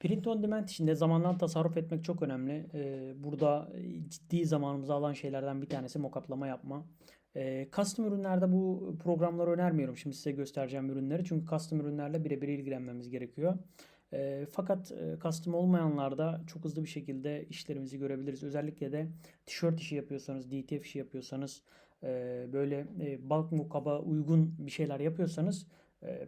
Print on demand işinde zamandan tasarruf etmek çok önemli. Ee, burada ciddi zamanımızı alan şeylerden bir tanesi mockuplama yapma. Ee, custom ürünlerde bu programları önermiyorum. Şimdi size göstereceğim ürünleri. Çünkü custom ürünlerle birebir ilgilenmemiz gerekiyor. Ee, fakat e, custom olmayanlarda çok hızlı bir şekilde işlerimizi görebiliriz. Özellikle de tişört işi yapıyorsanız, DTF işi yapıyorsanız, e, böyle e, bulk mockup'a uygun bir şeyler yapıyorsanız e,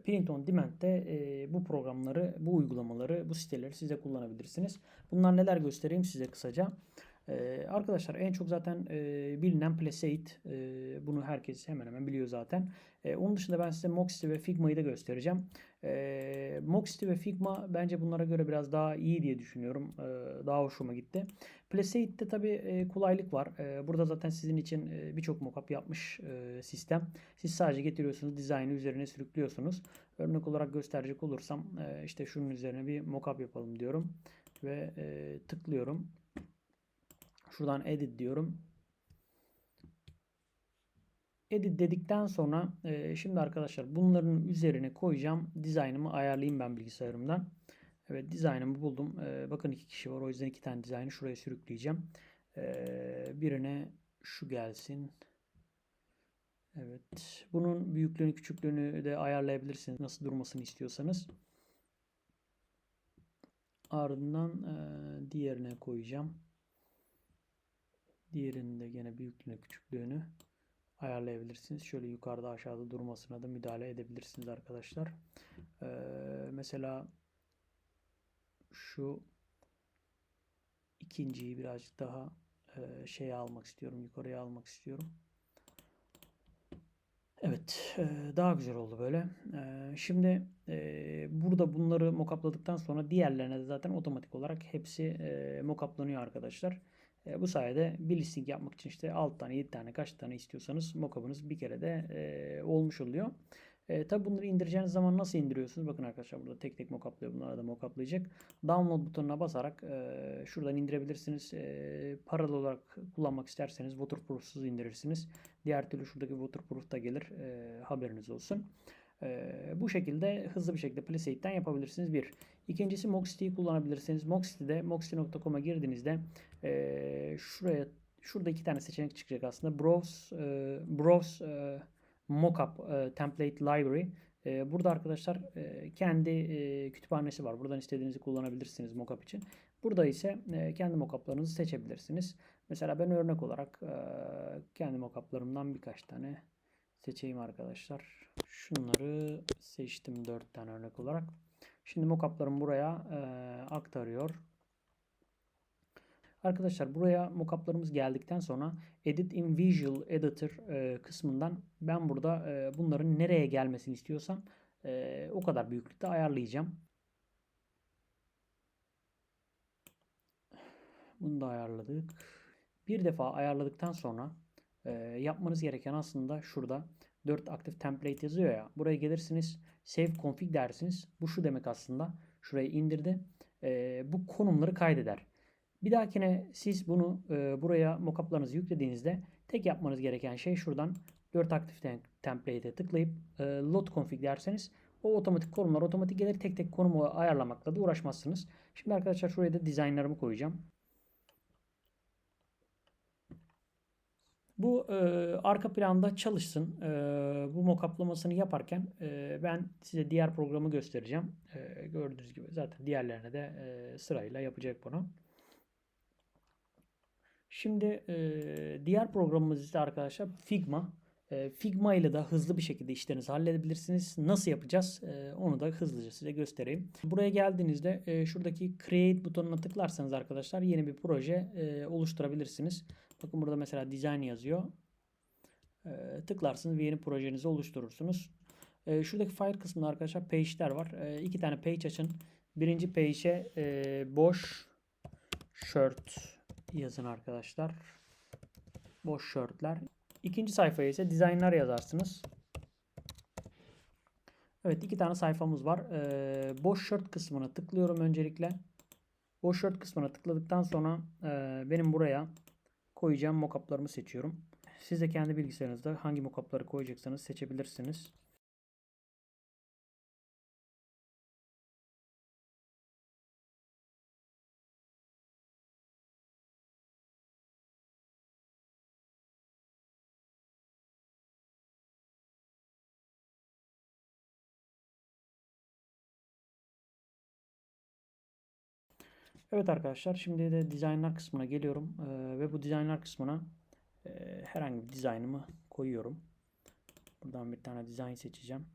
Print on Demand'de e, bu programları, bu uygulamaları, bu siteleri siz de kullanabilirsiniz. Bunlar neler göstereyim size kısaca. Arkadaşlar en çok zaten e, bilinen Placeit. E, bunu herkes hemen hemen biliyor zaten. E, onun dışında ben size Moxie ve Figma'yı da göstereceğim. E, Moxie ve Figma bence bunlara göre biraz daha iyi diye düşünüyorum. E, daha hoşuma gitti. Placeit'te tabii e, kolaylık var. E, burada zaten sizin için e, birçok mockup yapmış e, sistem. Siz sadece getiriyorsunuz, dizaynı üzerine sürüklüyorsunuz. Örnek olarak gösterecek olursam e, işte şunun üzerine bir mockup yapalım diyorum ve e, tıklıyorum. Şuradan edit diyorum. Edit dedikten sonra e, şimdi arkadaşlar bunların üzerine koyacağım. Dizaynımı ayarlayayım ben bilgisayarımdan. Evet dizaynımı buldum. E, bakın iki kişi var. O yüzden iki tane dizaynı şuraya sürükleyeceğim. E, birine şu gelsin. Evet. Bunun büyüklüğünü küçüklüğünü de ayarlayabilirsiniz. Nasıl durmasını istiyorsanız. Ardından e, diğerine koyacağım. Diğerinin de gene büyüklüğünü küçüklüğünü ayarlayabilirsiniz. Şöyle yukarıda aşağıda durmasına da müdahale edebilirsiniz arkadaşlar. Ee, mesela şu ikinciyi birazcık daha e, şeye almak istiyorum. Yukarıya almak istiyorum. Evet, e, daha güzel oldu böyle. E, şimdi e, burada bunları mockupladıktan sonra diğerlerine de zaten otomatik olarak hepsi mockuplanıyor arkadaşlar. E, bu sayede bir listing yapmak için işte 6 tane 7 tane kaç tane istiyorsanız mockup'ınız bir kere de e, olmuş oluyor. E, tabi bunları indireceğiniz zaman nasıl indiriyorsunuz? Bakın arkadaşlar burada tek tek mockuplıyor. Bunları da mockuplayacak. Download butonuna basarak e, şuradan indirebilirsiniz. E, paralı olarak kullanmak isterseniz waterproof'suz indirirsiniz. Diğer türlü şuradaki waterproof da gelir. E, haberiniz olsun. Bu şekilde hızlı bir şekilde Placeit'ten yapabilirsiniz. Bir. İkincisi Moxity'yi kullanabilirsiniz. Moxity'de moxity.com'a girdiğinizde e, şuraya şurada iki tane seçenek çıkacak aslında. Browse e, browse e, mockup e, template library. E, burada arkadaşlar e, kendi e, kütüphanesi var. Buradan istediğinizi kullanabilirsiniz mockup için. Burada ise e, kendi mockuplarınızı seçebilirsiniz. Mesela ben örnek olarak e, kendi mockuplarımdan birkaç tane seçeyim arkadaşlar. Şunları seçtim 4 tane örnek olarak. Şimdi mockuplarımı buraya e, aktarıyor. Arkadaşlar buraya mockuplarımız geldikten sonra Edit in Visual Editor e, kısmından ben burada e, bunların nereye gelmesini istiyorsam e, o kadar büyüklükte ayarlayacağım. Bunu da ayarladık. Bir defa ayarladıktan sonra e, yapmanız gereken aslında şurada 4 aktif template yazıyor ya. Buraya gelirsiniz. Save config dersiniz. Bu şu demek aslında. Şurayı indirdi. E, bu konumları kaydeder. Bir dahakine siz bunu e, buraya mockuplarınızı yüklediğinizde tek yapmanız gereken şey şuradan 4 aktif template'e tıklayıp e, load config derseniz o otomatik konumlar otomatik gelir. Tek tek konumu ayarlamakla da uğraşmazsınız. Şimdi arkadaşlar şuraya da dizaynlarımı koyacağım. Bu e, arka planda çalışsın. E, bu mockuplamasını yaparken e, ben size diğer programı göstereceğim. E, gördüğünüz gibi zaten diğerlerine de e, sırayla yapacak bunu. Şimdi e, diğer programımız ise arkadaşlar Figma. E, Figma ile de hızlı bir şekilde işlerinizi halledebilirsiniz. Nasıl yapacağız? E, onu da hızlıca size göstereyim. Buraya geldiğinizde e, şuradaki Create butonuna tıklarsanız arkadaşlar yeni bir proje e, oluşturabilirsiniz. Bakın burada mesela Design yazıyor. E, tıklarsınız ve yeni projenizi oluşturursunuz. Şuradaki File kısmında arkadaşlar page'ler var. İki tane page açın. Birinci page'e e, boş shirt yazın arkadaşlar. Boş shirtler. İkinci sayfaya ise dizaynlar yazarsınız. Evet iki tane sayfamız var. Ee, boş shirt kısmına tıklıyorum öncelikle. Boş shirt kısmına tıkladıktan sonra e, benim buraya koyacağım mockuplarımı seçiyorum. Siz de kendi bilgisayarınızda hangi mockupları koyacaksanız seçebilirsiniz. Evet arkadaşlar şimdi de dizaynlar kısmına geliyorum Ee, ve bu dizaynlar kısmına e, herhangi bir dizaynımı koyuyorum. Buradan bir tane dizayn seçeceğim.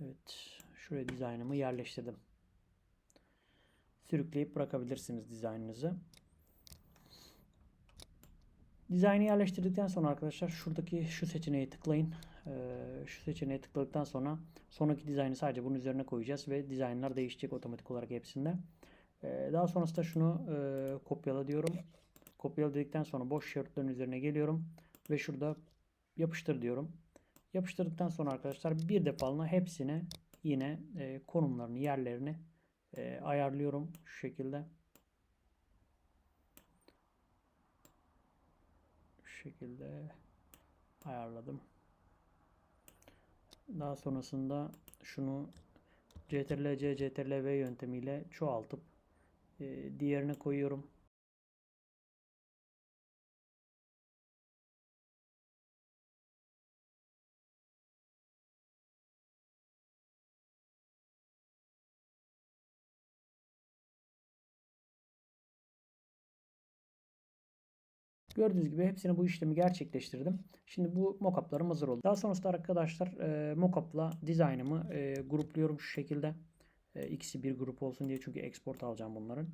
Evet şuraya dizaynımı yerleştirdim. Sürükleyip bırakabilirsiniz dizaynınızı. Dizaynı yerleştirdikten sonra arkadaşlar şuradaki şu seçeneği tıklayın. Ee, şu seçeneği tıkladıktan sonra sonraki dizaynı sadece bunun üzerine koyacağız ve dizaynlar değişecek otomatik olarak hepsinde. Ee, daha sonrasında şunu e, kopyala diyorum. Kopyala dedikten sonra boş şeritlerin üzerine geliyorum ve şurada yapıştır diyorum. Yapıştırdıktan sonra arkadaşlar bir defalına hepsine yine e, konumlarını, yerlerini e, ayarlıyorum şu şekilde. Şu şekilde ayarladım. Daha sonrasında şunu CTRL-C, CTRL-V yöntemiyle çoğaltıp e, diğerine koyuyorum. Gördüğünüz gibi hepsini bu işlemi gerçekleştirdim. Şimdi bu mockup'larım hazır oldu. Daha sonrasında arkadaşlar mockup'la dizaynımı grupluyorum şu şekilde. E, ikisi bir grup olsun diye çünkü export alacağım bunların.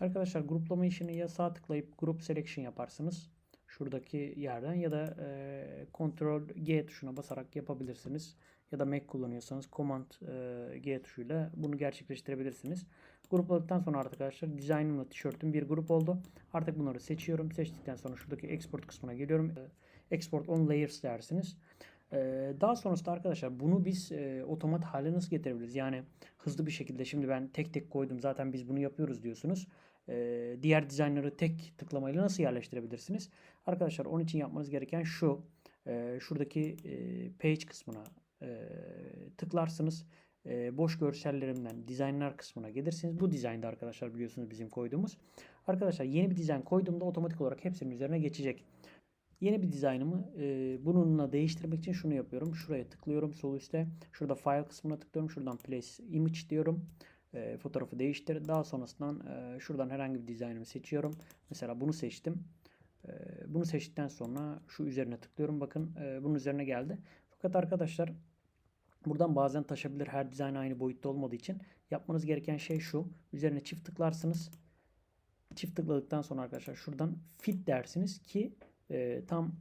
Arkadaşlar gruplama işini ya sağ tıklayıp group selection yaparsınız. Şuradaki yerden ya da e, Ctrl G tuşuna basarak yapabilirsiniz. Ya da Mac kullanıyorsanız Command e, G tuşuyla bunu gerçekleştirebilirsiniz. Grupladıktan sonra arkadaşlar dizaynımla tişörtüm bir grup oldu. Artık bunları seçiyorum. Seçtikten sonra şuradaki export kısmına geliyorum. E, export on layers dersiniz. Daha sonrasında arkadaşlar bunu biz e, otomat haline nasıl getirebiliriz? Yani hızlı bir şekilde şimdi ben tek tek koydum zaten biz bunu yapıyoruz diyorsunuz. E, diğer dizaynları tek tıklamayla nasıl yerleştirebilirsiniz? Arkadaşlar onun için yapmanız gereken şu. E, şuradaki e, page kısmına e, tıklarsınız. E, boş görsellerimden dizaynlar kısmına gelirsiniz. Bu dizaynda arkadaşlar biliyorsunuz bizim koyduğumuz. Arkadaşlar yeni bir dizayn koyduğumda otomatik olarak hepsinin üzerine geçecek. Yeni bir dizaynımı e, bununla değiştirmek için şunu yapıyorum. Şuraya tıklıyorum sol üstte. Şurada file kısmına tıklıyorum. Şuradan place image diyorum. E, fotoğrafı değiştir. Daha sonrasından e, şuradan herhangi bir dizaynımı seçiyorum. Mesela bunu seçtim. E, bunu seçtikten sonra şu üzerine tıklıyorum. Bakın e, bunun üzerine geldi. Fakat arkadaşlar buradan bazen taşabilir. Her dizayn aynı boyutta olmadığı için yapmanız gereken şey şu. Üzerine çift tıklarsınız. Çift tıkladıktan sonra arkadaşlar şuradan fit dersiniz ki e, tam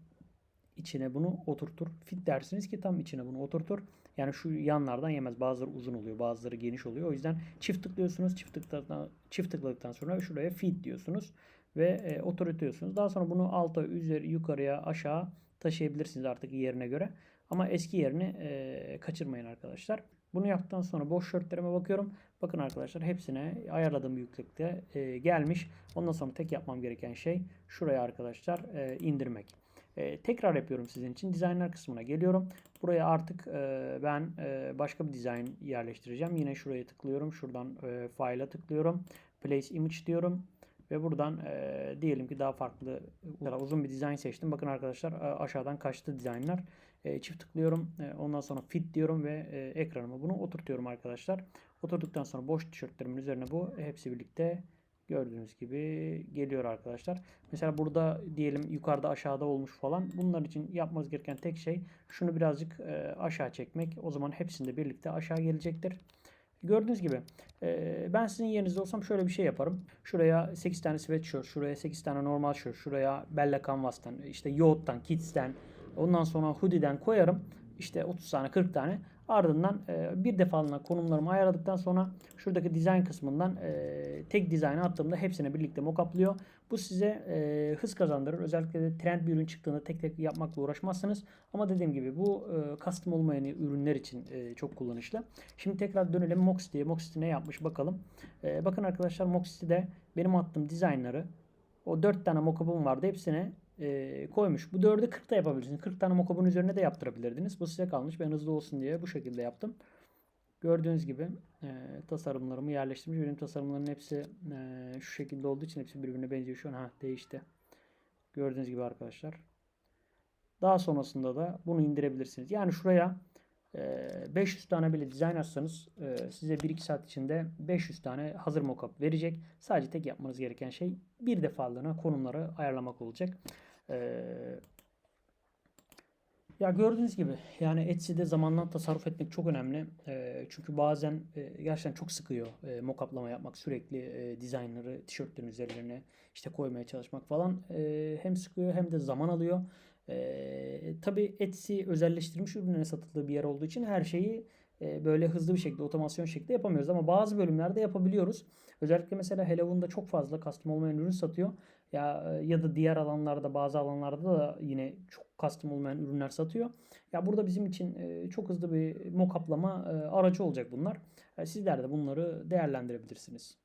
içine bunu oturtur. Fit dersiniz ki tam içine bunu oturtur. Yani şu yanlardan yemez. Bazıları uzun oluyor, bazıları geniş oluyor. O yüzden çift tıklıyorsunuz. Çift tıkladıktan, çift tıkladıktan sonra şuraya fit diyorsunuz ve e, oturtuyorsunuz. Daha sonra bunu alta, üzeri, yukarıya, aşağı taşıyabilirsiniz artık yerine göre. Ama eski yerini e, kaçırmayın arkadaşlar. Bunu yaptıktan sonra boş şörtlerime bakıyorum. Bakın arkadaşlar hepsine ayarladığım büyüklükte e, gelmiş. Ondan sonra tek yapmam gereken şey şuraya arkadaşlar e, indirmek. E, tekrar yapıyorum sizin için. Dizaynlar kısmına geliyorum. Buraya artık e, ben e, başka bir dizayn yerleştireceğim. Yine şuraya tıklıyorum. Şuradan e, file'a tıklıyorum. Place image diyorum. Ve buradan e, diyelim ki daha farklı uzun bir dizayn seçtim. Bakın arkadaşlar e, aşağıdan kaçtı dizaynlar. E, çift tıklıyorum. E, ondan sonra fit diyorum ve e, ekranıma bunu oturtuyorum arkadaşlar. Oturduktan sonra boş tişörtlerimin üzerine bu hepsi birlikte gördüğünüz gibi geliyor arkadaşlar. Mesela burada diyelim yukarıda aşağıda olmuş falan. Bunlar için yapmanız gereken tek şey şunu birazcık e, aşağı çekmek. O zaman hepsinde birlikte aşağı gelecektir. Gördüğünüz gibi ben sizin yerinizde olsam şöyle bir şey yaparım. Şuraya 8 tane sweatshirt, şuraya 8 tane normal shirt, şuraya Bella Canvas'tan, işte Yoğurt'tan, Kids'ten, ondan sonra Hoodie'den koyarım. İşte 30 tane 40 tane. Ardından e, bir defalığına konumlarımı ayarladıktan sonra şuradaki dizayn kısmından e, tek dizaynı attığımda hepsini birlikte mockuplıyor. Bu size e, hız kazandırır. Özellikle de trend bir ürün çıktığında tek tek yapmakla uğraşmazsınız. Ama dediğim gibi bu e, custom olmayan ürünler için e, çok kullanışlı. Şimdi tekrar dönelim Moxity'ye. Moxity ne yapmış bakalım. E, bakın arkadaşlar Moxity'de benim attığım dizaynları o 4 tane mockup'um vardı. Hepsine e, koymuş. Bu 4'ü 40 da yapabilirsiniz. 40 tane mockup'un üzerine de yaptırabilirdiniz. Bu size kalmış. Ben hızlı olsun diye bu şekilde yaptım. Gördüğünüz gibi e, tasarımlarımı yerleştirmiş. Benim tasarımların hepsi e, şu şekilde olduğu için hepsi birbirine benziyor. Şu an ha, değişti. Gördüğünüz gibi arkadaşlar. Daha sonrasında da bunu indirebilirsiniz. Yani şuraya 500 tane bile dizayn açsanız e, size 1-2 saat içinde 500 tane hazır mockup verecek. Sadece tek yapmanız gereken şey bir defalığına konumları ayarlamak olacak. Ee, ya gördüğünüz gibi yani Etsy'de zamandan tasarruf etmek çok önemli. Eee, çünkü bazen eee, gerçekten çok sıkıyor eee mockuplama yapmak, sürekli dizaynları tişörtlerin üzerlerine işte koymaya çalışmak falan. Hem sıkıyor hem de zaman alıyor. Eee tabii Etsy özelleştirilmiş ürünlerin satıldığı bir yer olduğu için her şeyi eee, böyle hızlı bir şekilde otomasyon şeklinde yapamıyoruz ama bazı bölümlerde yapabiliyoruz. Özellikle mesela Hello'da çok fazla custom olmayan ürün satıyor. Ya ya da diğer alanlarda bazı alanlarda da yine çok custom olmayan ürünler satıyor. Ya burada bizim için e, çok hızlı bir mockuplama e, aracı olacak bunlar. E, Sizler de bunları değerlendirebilirsiniz.